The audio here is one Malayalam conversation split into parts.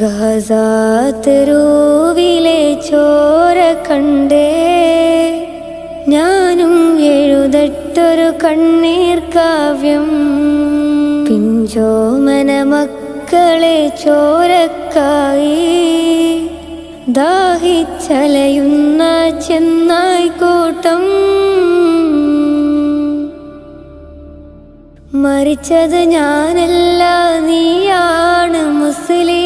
ഗാസാതെരുവിലെ ചോര കണ്ടേ. ഞാനും എഴുതട്ടൊരു കണ്ണീർ കാവ്യം. പിഞ്ചോമന മക്കളെ ചോരക്കായി. ദാഹിച്ചലയുന്ന ചെന്നായിക്കൂട്ടം മരിച്ചത് ഞാനല്ല നീയാണ് മുസ്ലിമേ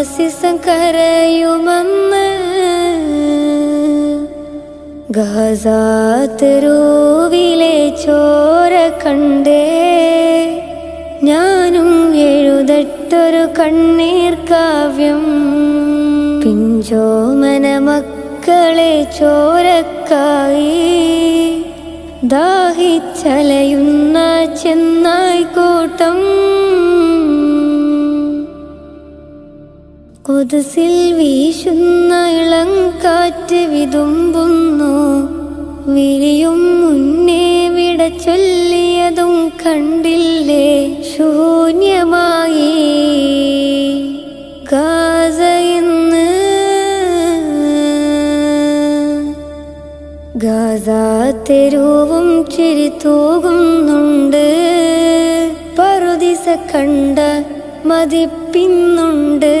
ഫാസിസം കരയുമെന്ന് ഗാസാതെരുവിലെ ചോര കണ്ടേ. ഞാനും എഴുതട്ടൊരു കണ്ണീർ കാവ്യം. പിഞ്ചോമന മക്കളെ ചോരക്കായി ദാഹിച്ചലയുന്ന ചെന്നായി കൂട്ടം കൊതുസിൽ വീശുന്ന ഇളം കാറ്റ് വിതുമ്പുന്നു. വിരിയും മുന്നേ വിട ചൊല്ലിയതും കണ്ടില്ലേ? ശൂന്യമായി. ഗാസ ഇന്ന് ഗാസ തെരുവും ചിരി തൂകുന്നുണ്ട് പറുദിസ കണ്ട മതിപ്പിന്നുണ്ട്.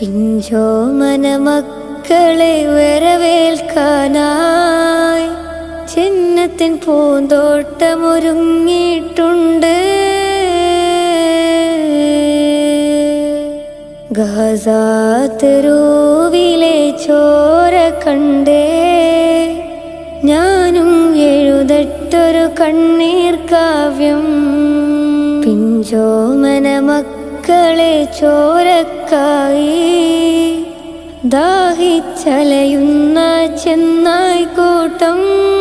പിഞ്ചോമന മക്കളെ വരവേൽക്കാനായി. ചിഹ്നത്തിൻ പൂന്തോട്ടമൊരുങ്ങിയിട്ടുണ്ട്. ഗസാത്തരൂവിലെ ചോര കണ്ടേ. ഞാനും എഴുതട്ടൊരു കണ്ണീർ കാവ്യം. പിഞ്ചോ പിഞ്ചോമന മക്കളെ ചോരക്കായി ദാഹിച്ചലയുന്ന ചെന്നായിക്കോട്ടം കൂട്ടം.